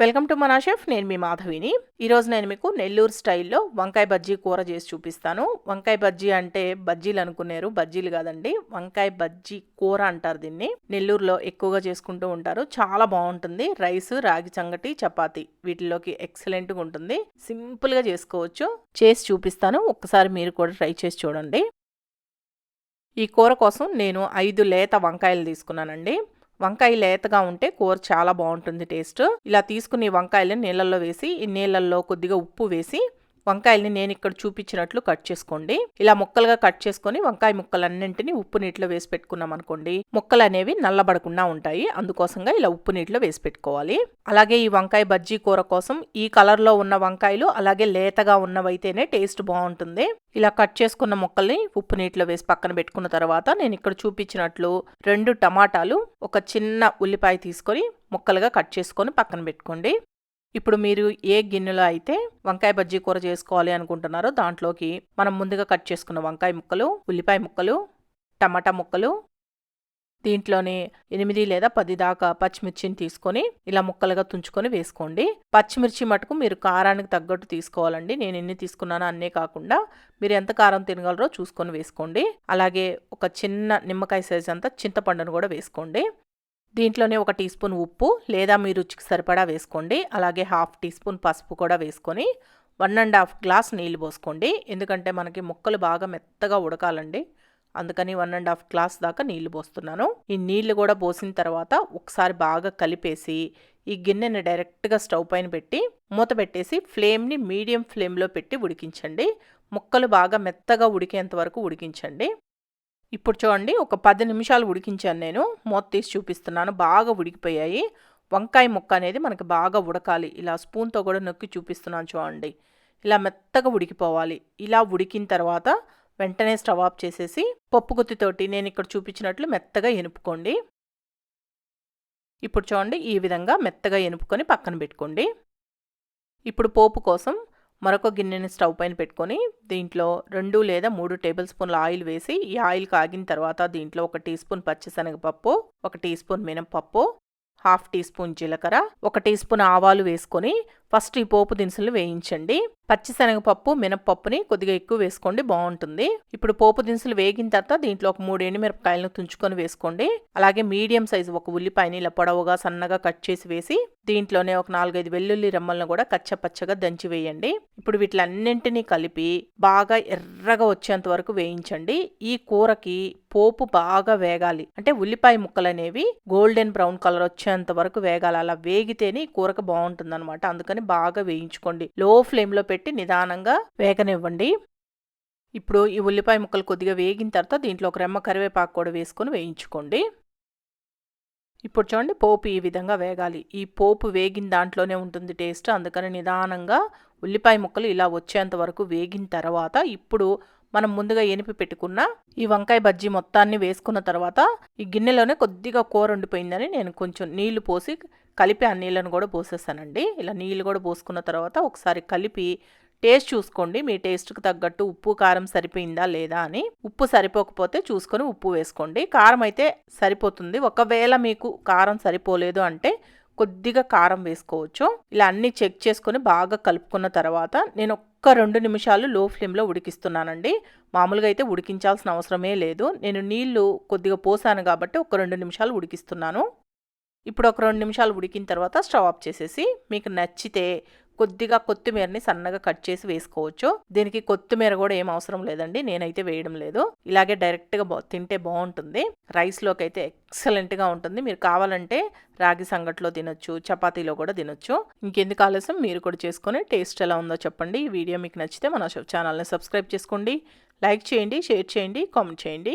Welcome to మనా chef నేను మీ మాధవిని. ఈరోజు నేను మీకు నెల్లూరు స్టైల్లో వంకాయ బజ్జీ కూర చేసి చూపిస్తాను. వంకాయ బజ్జీ అంటే బజ్జీలు అనుకునేరు బజ్జీలు కాదండి వంకాయ బజ్జీ కూర అంటారు దీన్ని. నెల్లూరులో ఎక్కువగా చేసుకుంటూ ఉంటారు. చాలా బాగుంటుంది. రైస్ రాగి సంగటి చపాతి వీటిలోకి ఎక్సలెంట్గా ఉంటుంది. సింపుల్గా చేసుకోవచ్చు. చేసి చూపిస్తాను. ఒక్కసారి మీరు కూడా ట్రై చేసి చూడండి. ఈ కూర కోసం నేను ఐదు లేత వంకాయలు తీసుకున్నానండి. వంకాయ లేతగా ఉంటే కూర చాలా బాగుంటుంది టేస్ట్. ఇలా తీసుకుని వంకాయలను నీళ్ళల్లో వేసి ఈ నీళ్ళల్లో కొద్దిగా ఉప్పు వేసి వంకాయల్ని నేను ఇక్కడ చూపించినట్లు కట్ చేసుకోండి. ఇలా ముక్కలుగా కట్ చేసుకొని వంకాయ ముక్కలన్నింటినీ ఉప్పు నీటిలో వేసి పెట్టుకున్నాం అనుకోండి. ముక్కలు అనేవి నల్లబడకుండా ఉంటాయి. అందుకోసంగా ఇలా ఉప్పు నీటిలో వేసి పెట్టుకోవాలి. అలాగే ఈ వంకాయ బజ్జీ కూర కోసం ఈ కలర్లో ఉన్న వంకాయలు అలాగే లేతగా ఉన్నవైతేనే టేస్ట్ బాగుంటుంది. ఇలా కట్ చేసుకున్న ముక్కల్ని ఉప్పు నీటిలో వేసి పక్కన పెట్టుకున్న తర్వాత నేను ఇక్కడ చూపించినట్లు రెండు టమాటాలు ఒక చిన్న ఉల్లిపాయ తీసుకొని ముక్కలుగా కట్ చేసుకొని పక్కన పెట్టుకోండి. ఇప్పుడు మీరు ఏ గిన్నెలో అయితే వంకాయ బజ్జీ కూర చేసుకోవాలి అనుకుంటున్నారో దాంట్లోకి మనం ముందుగా కట్ చేసుకున్న వంకాయ ముక్కలు ఉల్లిపాయ ముక్కలు టమాటా ముక్కలు దీంట్లోనే ఎనిమిది లేదా పది దాకా పచ్చిమిర్చిని తీసుకొని ఇలా ముక్కలుగా తుంచుకొని వేసుకోండి. పచ్చిమిర్చి మటుకు మీరు కారానికి తగ్గట్టు తీసుకోవాలండి. నేను ఎన్ని తీసుకున్నానో అన్నే కాకుండా మీరు ఎంత కారం తినగలరో చూసుకొని వేసుకోండి. అలాగే ఒక చిన్న నిమ్మకాయ సైజ్ అంతా చింతపండును కూడా వేసుకోండి. దీంట్లోనే ఒక టీ స్పూన్ ఉప్పు లేదా మీ రుచికి సరిపడా వేసుకోండి. అలాగే హాఫ్ టీ స్పూన్ పసుపు కూడా వేసుకొని వన్ అండ్ హాఫ్ గ్లాస్ నీళ్ళు పోసుకోండి. ఎందుకంటే మనకి ముక్కలు బాగా మెత్తగా ఉడకాలండి. అందుకని వన్ అండ్ హాఫ్ గ్లాస్ దాకా నీళ్ళు పోస్తున్నాను. ఈ నీళ్ళు కూడా పోసిన తర్వాత ఒకసారి బాగా కలిపేసి ఈ గిన్నెని డైరెక్ట్గా స్టవ్ పైన పెట్టి మూత పెట్టేసి ఫ్లేమ్ని మీడియం ఫ్లేమ్లో పెట్టి ఉడికించండి. ముక్కలు బాగా మెత్తగా ఉడికేంత వరకు ఉడికించండి. ఇప్పుడు చూడండి ఒక పది నిమిషాలు ఉడికించాను నేను. మూత తీసి చూపిస్తున్నాను. బాగా ఉడికిపోయాయి. వంకాయ ముక్క అనేది మనకి బాగా ఉడకాలి. ఇలా స్పూన్తో కూడా నొక్కి చూపిస్తున్నాను చూడండి. ఇలా మెత్తగా ఉడికిపోవాలి. ఇలా ఉడికిన తర్వాత వెంటనే స్టవ్ ఆఫ్ చేసేసి పప్పు గుత్తితోటి నేను ఇక్కడ చూపించినట్లు మెత్తగా ఎనుపుకోండి. ఇప్పుడు చూడండి ఈ విధంగా మెత్తగా ఎనుపుకొని పక్కన పెట్టుకోండి. ఇప్పుడు పోపు కోసం మరొక గిన్నెని స్టవ్ పైన పెట్టుకొని దీంట్లో రెండు లేదా మూడు టేబుల్ స్పూన్ల ఆయిల్ వేసి ఈ ఆయిల్ కాగిన తర్వాత దీంట్లో ఒక టీ స్పూన్ పచ్చిశనగపప్పు ఒక టీ స్పూన్ మినపప్పు హాఫ్ టీ స్పూన్ జీలకర్ర ఒక టీ స్పూన్ ఆవాలు వేసుకొని ఫస్ట్ ఈ పోపు దినుసులు వేయించండి. పచ్చిశనగపప్పు మినపప్పుని కొద్దిగా ఎక్కువ వేసుకోండి బాగుంటుంది. ఇప్పుడు పోపు దినుసులు వేగిన తర్వాత దీంట్లో ఒక మూడు ఎండుమిరపకాయలను తుంచుకొని వేసుకోండి. అలాగే మీడియం సైజు ఒక ఉల్లిపాయని ఇలా పొడవుగా సన్నగా కట్ చేసి వేసి దీంట్లోనే ఒక నాలుగైదు వెల్లుల్లి రెమ్మలను కూడా కచ్చపచ్చగా దంచి వేయండి. ఇప్పుడు వీటిలన్నింటినీ కలిపి బాగా ఎర్రగా వచ్చేంత వరకు వేయించండి. ఈ కూరకి పోపు బాగా వేగాలి. అంటే ఉల్లిపాయ ముక్కలు అనేవి గోల్డెన్ బ్రౌన్ కలర్ వచ్చేంత వరకు వేగాలి. అలా వేగితేనే ఈ కూరకు బాగుంటుంది అనమాట అందుకని బాగా వేయించుకోండి. లో ఫ్లేమ్లో పెట్టి నిదానంగా వేగనివ్వండి. ఇప్పుడు ఈ ఉల్లిపాయ ముక్కలు కొద్దిగా వేగిన తర్వాత దీంట్లో ఒక రెమ్మ కరివేపాకు కూడా వేసుకొని వేయించుకోండి. ఇప్పుడు చూడండి పోపు ఈ విధంగా వేగాలి. ఈ పోపు వేగిన దాంట్లోనే ఉంటుంది టేస్ట్. అందుకని నిదానంగా ఉల్లిపాయ ముక్కలు ఇలా వచ్చేంత వరకు వేగిన తర్వాత ఇప్పుడు మనం ముందుగా ఎనిపి పెట్టుకున్న ఈ వంకాయ బజ్జీ మొత్తాన్ని వేసుకున్న తర్వాత ఈ గిన్నెలోనే కొద్దిగా కూర ఉండిపోయిందని నేను కొంచెం నీళ్ళు పోసి కలిపి ఆ నీళ్ళను కూడా పోసేస్తానండి ఇలా నీళ్ళు కూడా పోసుకున్న తర్వాత ఒకసారి కలిపి టేస్ట్ చూసుకోండి. మీ టేస్ట్కి తగ్గట్టు ఉప్పు కారం సరిపోయిందా లేదా అని. ఉప్పు సరిపోకపోతే చూసుకొని ఉప్పు వేసుకోండి. కారం అయితే సరిపోతుంది. ఒకవేళ మీకు కారం సరిపోలేదు అంటే కొద్దిగా కారం వేసుకోవచ్చు. ఇలా అన్నీ చెక్ చేసుకొని బాగా కలుపుకున్న తర్వాత నేను ఒక్క రెండు నిమిషాలు లో ఫ్లేమ్లో ఉడికిస్తున్నానండి. మామూలుగా అయితే ఉడికించాల్సిన అవసరమే లేదు. నేను నీళ్ళు కొద్దిగా పోసాను కాబట్టి ఒక రెండు నిమిషాలు ఉడికిస్తున్నాను. ఇప్పుడు ఒక రెండు నిమిషాలు ఉడికిన తర్వాత స్టవ్ ఆఫ్ చేసేసి మీకు నచ్చితే కొద్దిగా కొత్తిమీరని సన్నగా కట్ చేసి వేసుకోవచ్చు. దీనికి కొత్తిమీర కూడా ఏం అవసరం లేదండి నేనైతే వేయడం లేదు. ఇలాగే డైరెక్ట్గా తింటే బాగుంటుంది. రైస్లోకి అయితే ఎక్సలెంట్గా ఉంటుంది. మీరు కావాలంటే రాగి సంగట్లో తినొచ్చు చపాతీలో కూడా తినొచ్చు. ఇంకెందుకు ఆలస్యం? మీరు కూడా చేసుకొని టేస్ట్ ఎలా ఉందో చెప్పండి. ఈ వీడియో మీకు నచ్చితే మన ఛానల్ని సబ్స్క్రైబ్ చేసుకోండి. లైక్ చేయండి షేర్ చేయండి కామెంట్ చేయండి.